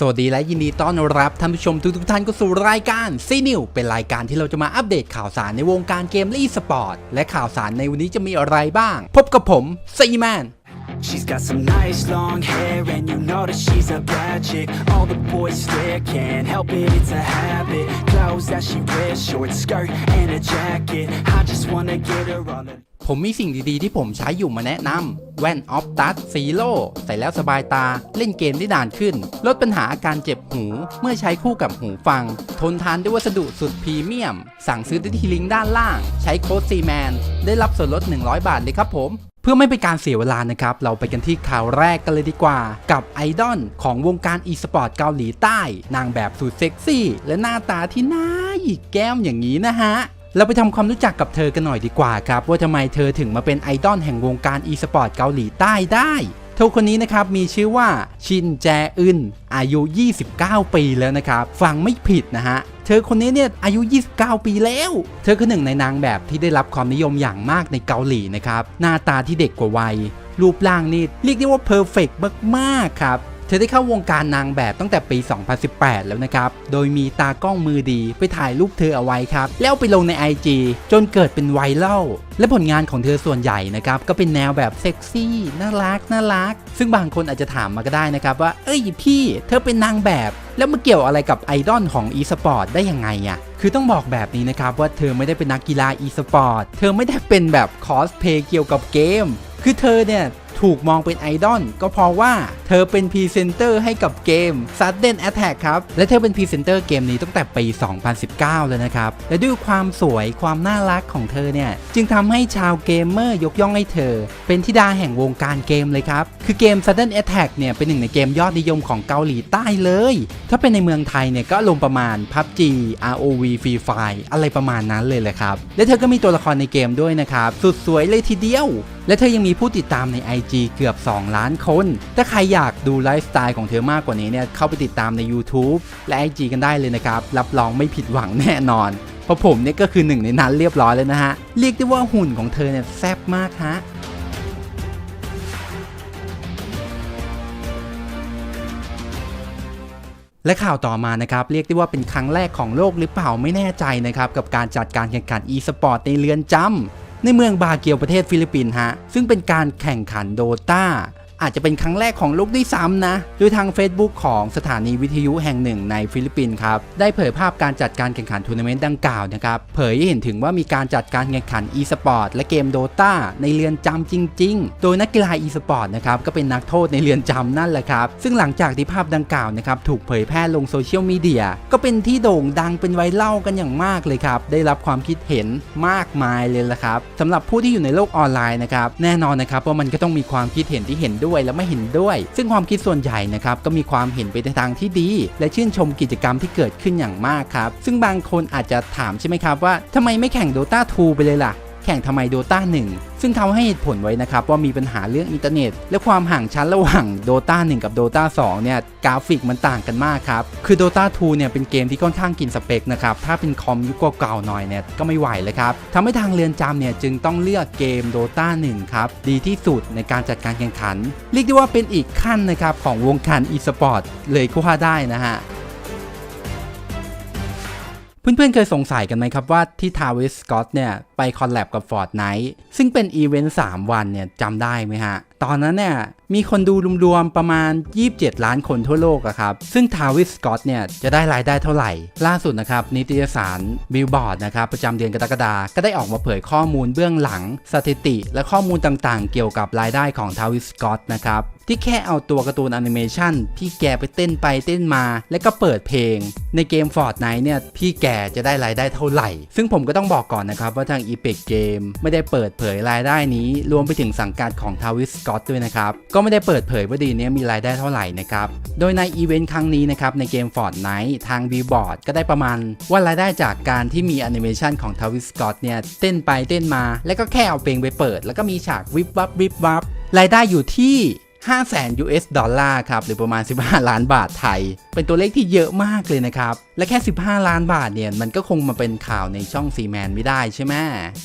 สวัสดีและยินดีต้อนรับท่านผู้ชมทุกทุกท่านเข้าสู่รายการซีนิวเป็นรายการที่เราจะมาอัปเดตข่าวสารในวงการเกมและอีสปอร์ตและข่าวสารในวันนี้จะมีอะไรบ้าง พบกับผมซีแมน She's got some nice long hair and you know that she's a bad chick All the boys stare, can't help it, it's a habit Clothes that she wears, short skirt and a jacket I just wanna get her all the ผมมีสิ่งดีๆ ที่ผมใช้อยู่มาแนะนำแว่นออฟตัสซีโร่ใส่แล้วสบายตา เล่นเกมได้นานขึ้น ลดปัญหาอาการเจ็บหู เมื่อใช้คู่กับหูฟัง ทนทานด้วยวัสดุสุดพรีเมียม สั่งซื้อได้ที่ลิงก์ด้านล่าง ใช้โค้ดซีแมนได้รับส่วนลด 100 บาทเลยครับผม เพื่อไม่เป็นการเสียเวลานะครับ เราไปกันที่ข่าวแรกกันเลยดีกว่า กับไอดอลของวงการอีสปอร์ตเกาหลีใต้ นางแบบสุดเซ็กซี่ และหน้าตาที่น่าหยิกแก้มอย่างนี้นะฮะ เราไปทำความรู้จักกับเธอกันหน่อยดีกว่าครับ ว่าทำไมเธอถึงมาเป็นไอดอลแห่งวงการอีสปอร์ตเกาหลีใต้ได้เธอคนนี้นะครับมีชื่อว่าชินแจอึนอายุ 29 ปีแล้วนะครับ ฟังไม่ผิดนะฮะ เธอคนนี้เนี่ยอายุ 29 ปีแล้ว เธอคือหนึ่งในนางแบบที่ได้รับความนิยมอย่างมากในเกาหลีนะครับ หน้าตาที่เด็กกว่าวัย รูปร่างนี่เรียกได้ว่าเพอร์เฟกมากๆครับ เธอได้เข้าวงการนางแบบตั้งแต่ปี 2018 แล้วนะครับ โดยมีตากล้องมือดีไปถ่ายรูปเธอเอาไว้ครับ แล้วไปลงใน IG จนเกิดเป็นไวรัล และผลงานของเธอส่วนใหญ่นะครับ ก็เป็นแนวแบบเซ็กซี่ น่ารัก น่ารัก ซึ่งบางคนอาจจะถามมาก็ได้นะครับว่า เอ้ยพี่ เธอเป็นนางแบบ แล้วมาเกี่ยวอะไรกับไอดอลของ e สปอร์ตได้ยังไงอะ่ะคือต้องบอกแบบนี้นะครับว่าเธอไม่ได้เป็นนักกีฬา e สปอร์ต เธอไม่ได้เป็นแบบคอสเพย์เกี่ยวกับเกม คือเธอเนี่ย ถูกมองเป็นไอดอลก็เพราะว่าเธอเป็นพรีเซนเตอร์ให้กับเกม Sudden Attack ครับ และเธอเป็นพรีเซนเตอร์เกมนี้ตั้งแต่ปี 2019 เลยนะครับ และด้วยความสวยความน่ารักของเธอเนี่ย จึงทำให้ชาวเกมเมอร์ยกย่องให้เธอ เป็นธิดาแห่งวงการเกมเลยครับ คือเกม Sudden Attack เนี่ย เป็นหนึ่งในเกมยอดนิยมของเกาหลีใต้เลย ถ้าเป็นในเมืองไทยเนี่ยก็ลงประมาณ PUBG ROV Free Fire อะไรประมาณนั้นเลยแหละครับ และเธอก็มีตัวละครในเกมด้วยนะครับ สุดสวยเลยทีเดียว และเธอยังมีผู้ติดตามใน IG เกือบ 2 ล้านคน ถ้าใครอยากดูไลฟ์สไตล์ของเธอมากกว่านี้เนี่ยเข้าไปติดตามใน YouTube และ IG กันได้เลยนะครับ รับรองไม่ผิดหวังแน่นอน เพราะผมเนี่ยก็คือหนึ่งในนั้นเรียบร้อยแล้วนะฮะ เรียกได้ว่าหุ่นของเธอเนี่ยแซ่บมากฮะและข่าวต่อมานะครับเรียกได้ว่าเป็นครั้งแรกของโลกหรือเปล่าไม่แน่ใจนะครับกับการจัดการแข่งขัน e-sport ในเรือนจำ ในเมืองบาเกียวประเทศฟิลิปปินส์ฮะซึ่งเป็นการแข่งขันโดตา อาจจะเป็นครั้งแรกของโลกด้วยซ้ำนะโดยทาง Facebook ของสถานีวิทยุแห่งหนึ่งในฟิลิปปินส์ครับ ได้เผยภาพการจัดการแข่งขันทัวร์นาเมนต์ดังกล่าวนะครับ เผยให้เห็นถึงว่ามีการจัดการแข่งขัน e-sport และเกมโดตาในเรือนจำจริง ๆ โดยนักกีฬา e-sport นะครับก็เป็นนักโทษในเรือนจำนั่นแหละครับ ซึ่งหลังจากที่ภาพดังกล่าวนะครับถูกเผยแพร่ลงโซเชียลมีเดียก็เป็นที่โด่งดังเป็นไวรัลกันอย่างมากเลยครับ ได้รับความคิดเห็นมากมายเลยละครับสำหรับผู้ที่อยู่ในโลกออนไลน์นะครับแน่นอนนะครับว่ามันก็ต้องมีความคิดเห็นที่เห็นด้วย้วยและไม่เห็นด้วย ซึ่งความคิดส่วนใหญ่นะครับก็มีความเห็นไปในทางที่ดี และชื่นชมกิจกรรมที่เกิดขึ้นอย่างมากครับ ซึ่งบางคนอาจจะถามใช่ไหมครับว่าทำไมไม่แข่ง Dota 2 ไปเลยล่ะ แข่งทำไม Dota 1ซึ่งเขาให้เหตุผลไว้นะครับว่ามีปัญหาเรื่องอินเทอร์เน็ต และความห่างชั้นระหว่าง Dota 1กับ Dota 2เนี่ยกราฟิกมันต่างกันมากครับ คือ Dota 2เนี่ยเป็นเกมที่ค่อนข้างกินสเปคนะครับ ถ้าเป็นคอมยุคเก่าๆหน่อยเนี่ยก็ไม่ไหวเลยครับทำให้ทางเรือนจำเนี่ยจึงต้องเลือกเกม Dota 1ครับดีที่สุดในการจัดการแข่งขัน เรียกได้ว่าเป็นอีกขั้นนะครับของวงการ e-sport เลยก็ว่าได้นะฮะ เพื่อนๆเคยสงสัยกันไหมครับว่าที่ทาวิสสกอตเนี่ย ไปคอลแลบกับ Fortnite ซึ่งเป็นอีเวนต์ 3 วันเนี่ยจำได้ไหมฮะ ตอนนั้นเนี่ยมีคนดูรวมๆประมาณ 27 ล้านคนทั่วโลกอะครับ ซึ่งทาวิสสกอตเนี่ยจะได้รายได้เท่าไหร่ ล่าสุดนะครับ นิตยสารบิลบอร์ดนะครับประจำเดือนกรกฎาคมก็ได้ออกมาเผยข้อมูลเบื้องหลัง สถิติ และข้อมูลต่างๆ เกี่ยวกับรายได้ของทาวิสสกอตนะครับ ที่แค่เอาตัวการ์ตูนแอนิเมชันที่แกไปเต้นไปเต้นมา แล้วก็เปิดเพลง ในเกม Fortnite เนี่ย พี่แกจะได้รายได้เท่าไหร่ ซึ่งผมก็ต้องบอกก่อนนะครับ ว่าทาง Epic Game ไม่ได้เปิดเผยรายได้นี้ รวมไปถึงสังกัดของทาวิสกอตด้วยนะครับ ก็ไม่ได้เปิดเผยว่าดีนี้มีรายได้เท่าไหร่นะครับ โดยในอีเวนต์ครั้งนี้นะครับในเกม Fortnite ทาง Billboard ก็ได้ประมาณ ว่ารายได้จากการที่มีแอนิเมชันของทาวิสกอตเนี่ยเต้นไปเต้นมา แล้วก็แค่เอาเพลงไปเปิด แล้วก็มีฉากวิบวับวิบวับรายได้อยู่ที่ 500,000 US ดอลลาร์ครับ หรือประมาณ 15 ล้านบาทไทย เป็นตัวเลขที่เยอะมากเลยนะครับ และแค่ 15 ล้านบาทเนี่ย มันก็คงมาเป็นข่าวในช่องซีแมนไม่ได้ใช่ไหม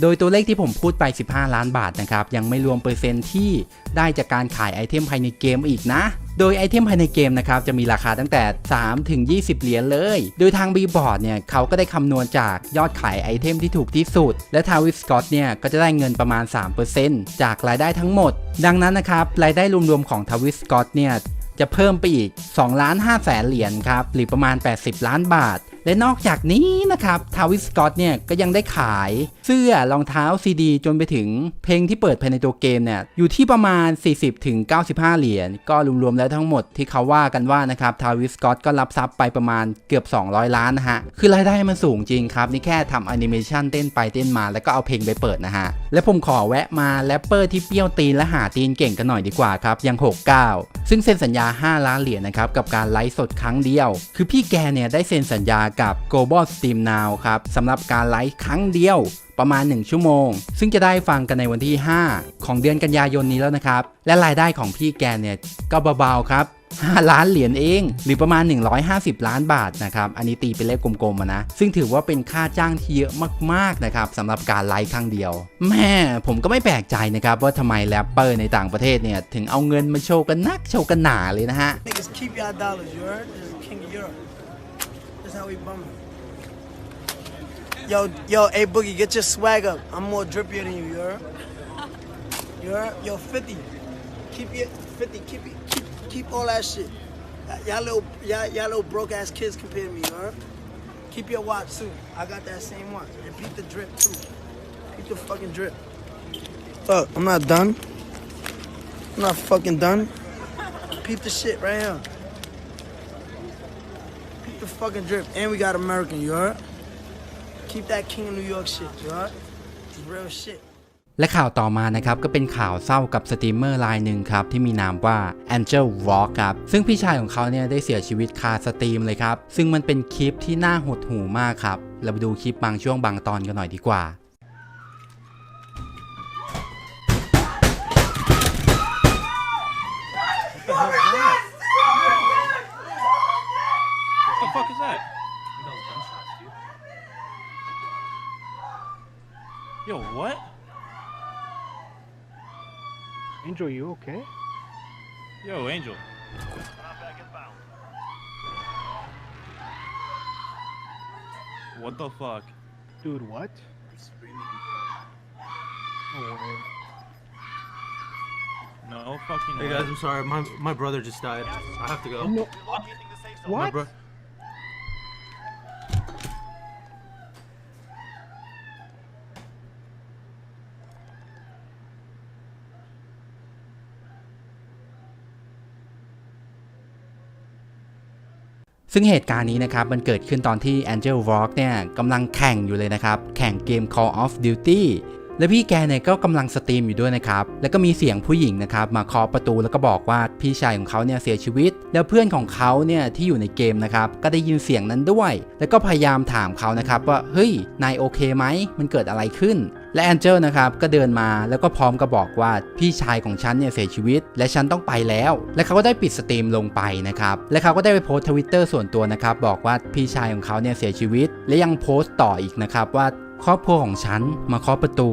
โดยตัวเลขที่ผมพูดไป 15 ล้านบาทนะครับ ยังไม่รวมเปอร์เซ็นต์ที่ได้จากการขายไอเทมภายในเกมอีกนะ โดยไอเทมภายในเกมนะครับจะมีราคาตั้งแต่ 3 ถึง 20 เหรียญเลย โดยทางบีบอร์ดเนี่ยเขาก็ได้คำนวณจากยอดขายไอเทมที่ถูกที่สุด และทาวิสกอตเนี่ยก็จะได้เงินประมาณ 3%จากรายได้ทั้งหมด ดังนั้นนะครับรายได้รวมๆของทาวิสกอตเนี่ยจะเพิ่มไปอีก2ล้าน5แสนเหรียญครับหรือประมาณ 80 ล้านบาท และนอกจากนี้นะครับทาวิสกอตเนี่ยก็ยังได้ขายเสื้อรองเท้าซีดีจนไปถึงเพลงที่เปิดภายในตัวเกมเนี่ยอยู่ที่ประมาณ 40ถึง95 เหรียญ ก็รวมๆแล้วทั้งหมดที่เขาว่ากันว่านะครับทาวิสกอตก็รับทรัพย์ไปประมาณเกือบ 200 ล้านนะฮะ คือรายได้มันสูงจริงครับ นี่แค่ทำแอนิเมชันเต้นไปเต้นมาแล้วก็เอาเพลงไปเปิดนะฮะ และผมขอแวะมาแรปเปอร์ที่เปรี้ยวตีนและหาตีนเก่งกันหน่อยดีกว่าครับยัง 69 ซึ่งเซ็นสัญญา 5 ล้านเหรียญนะครับกับการไลฟ์สดครั้งเดียว คือพี่แกเนี่ยได้เซ็นสัญญากับ Global Steam Now ครับสำหรับการไลฟ์ครั้งเดียวประมาณ 1 ชั่วโมง ซึ่งจะได้ฟังกันในวันที่ 5 ของเดือนกันยายนนี้แล้วนะครับ และรายได้ของพี่แกเนี่ยก็เบาๆครับ 5 ล้านเหรียญเอง หรือประมาณ 150 ล้านบาทนะครับ อันนี้ตีเป็นเลขกลมๆนะ ซึ่งถือว่าเป็นค่าจ้างที่เยอะมากๆนะครับสำหรับการไลฟ์ครั้งเดียว แม่ผมก็ไม่แปลกใจนะครับ ว่าทำไมแรปเปอร์ในต่างประเทศเนี่ยถึงเอาเงินมาโชว์กันนักโชว์กันหนาเลยนะฮะ how we bumming. Yo, yo, hey Boogie, get your swag up. I'm more drippier than you, you heard? You heard? Yo, 50. Keep your 50, keep it, keep keep all that shit. Y'all little y'all, y'all little broke ass kids compared to me, you heard? Keep your watch too. I got that same watch. And peep the drip too. Peep the fucking drip. Look, I'm not done. I'm not fucking done. Peep the shit right here. Peep the fucking drip. And we got American, you heard? Keep that King of New York shit, you heard? Real shit. และข่าวต่อมานะครับก็เป็นข่าวเศร้ากับสตรีมเมอร์รายหนึ่งครับที่มีนามว่า Angel Walk ครับซึ่งพี่ชายของเขาเนี่ยได้เสียชีวิตคาสตรีมเลยครับ ซึ่งมันเป็นคลิปที่น่าหดหูมากครับ เราไปดูคลิปบางช่วงบางตอนกันหน่อยดีกว่า Yo, what? Angel, you okay? Yo, Angel. What the fuck? Dude, what? No way. No fucking Hey way. guys, I'm sorry. My my brother just died. I have to go. No. My What? ซึ่งเหตุการณ์นี้นะครับมันเกิดขึ้นตอนที่ Angel Walk เนี่ยกำลังแข่งอยู่เลยนะครับ แข่งเกม Call of Duty และพี่แกเนี่ยก็กำลังสตรีมอยู่ด้วยนะครับ แล้วก็มีเสียงผู้หญิงนะครับมาเคาะประตูแล้วก็บอกว่าพี่ชายของเขาเนี่ยเสียชีวิต แล้วเพื่อนของเขาเนี่ยที่อยู่ในเกมนะครับก็ได้ยินเสียงนั้นด้วย แล้วก็พยายามถามเขานะครับว่าเฮ้ยนายโอเคไหมมันเกิดอะไรขึ้น และแอนเจลนะครับก็เดินมาแล้วก็พร้อมกับบอกว่าพี่ชายของฉันเนี่ยเสียชีวิต และฉันต้องไปแล้ว และเขาก็ได้ปิดสตรีมลงไปนะครับและเขาก็ได้ไปโพสทวิตเตอร์ส่วนตัวนะครับบอกว่าพี่ชายของเขาเนี่ยเสียชีวิต และยังโพสต์ต่ออีกนะครับว่าครอบครัวของฉันมาเคาะประตู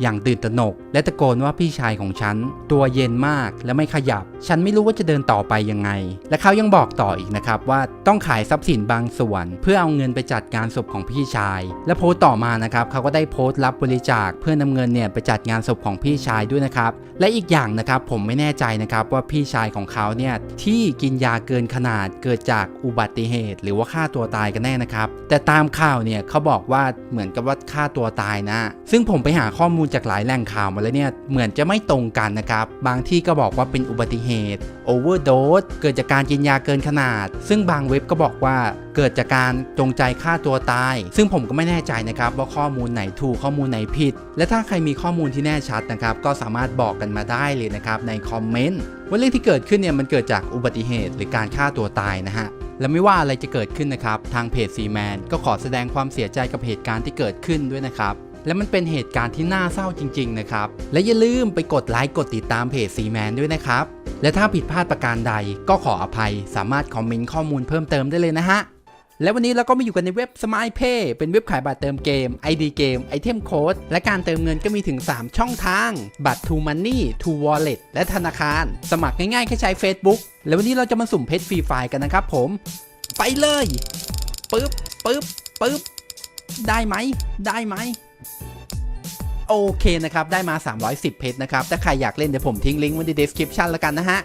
อย่างตื่นตระหนก และตะโกนว่าพี่ชายของฉัน ตัวเย็นมากและไม่ขยับ ฉันไม่รู้ว่าจะเดินต่อไปยังไง และเขายังบอกต่ออีกนะครับว่าต้องขายทรัพย์สินบางส่วน เพื่อเอาเงินไปจัดงานศพของพี่ชาย และโพสต์ต่อมานะครับเขาก็ได้โพสต์รับบริจาคเพื่อนำเงินเนี่ยไปจัดงานศพของพี่ชายด้วยนะครับและอีกอย่างนะครับผมไม่แน่ใจนะครับว่าพี่ชายของเขาเนี่ยที่กินยาเกินขนาดเกิดจากอุบัติเหตุ หรือว่าฆ่าตัวตายกันแน่นะครับแต่ตามข่าวเนี่ยเขาบอกว่าเหมือนกับว่าฆ่าตัวตายนะ ซึ่งผมไปหาข้อมูลจากหลายแหล่งข่าวมาแล้วเนี่ยเหมือนจะไม่ตรงกันนะครับ บางที่ก็บอกว่าเป็นอุบัติเหตุโอเวอร์โดสเกิดจากการกินยาเกินขนาด ซึ่งบางเว็บก็บอกว่าเกิดจากการจงใจฆ่าตัวตาย ซึ่งผมก็ไม่แน่ใจนะครับว่าข้อมูลไหนถูกข้อมูลไหนผิด และถ้าใครมีข้อมูลที่แน่ชัดนะครับก็สามารถบอกกันมาได้เลยนะครับในคอมเมนต์ว่าเรื่องที่เกิดขึ้นเนี่ยมันเกิดจากอุบัติเหตุหรือการฆ่าตัวตายนะฮะและไม่ว่าอะไรจะเกิดขึ้นนะครับ ทางเพจซีแมนก็ขอแสดงความเสียใจกับเหตุการณ์ที่เกิดขึ้นด้วยนะครับ และมันเป็นเหตุการณ์ที่น่าเศร้าจริง ๆ นะครับ และอย่าลืมไปกดไลค์กดติดตามเพจซีแมนด้วยนะครับ และถ้าผิดพลาดประการใดก็ขออภัย สามารถคอมเมนต์ข้อมูลเพิ่มเติมได้เลยนะฮะและวันนี้เราก็มาอยู่กันในเว็บ Smile Pay เป็นเว็บขายบัตรเติมเกม ID เกม ไอเทมโค้ด และการเติมเงินก็มีถึง 3 ช่องทาง บัตร True Money True Wallet และธนาคาร สมัครง่ายๆ แค่ใช้ Facebook แล้ววันนี้เราจะมาสุ่มเพชรฟรีไฟล์กันนะครับผม ไปเลยปึ๊บปึ๊บปึ๊บได้ไหม ได้ไหม โอเคนะครับ ได้มา 310 เพชรนะครับ ถ้าใครอยากเล่นเดี๋ยวผมทิ้งลิงก์ไว้ใน description แล้วกันนะฮะ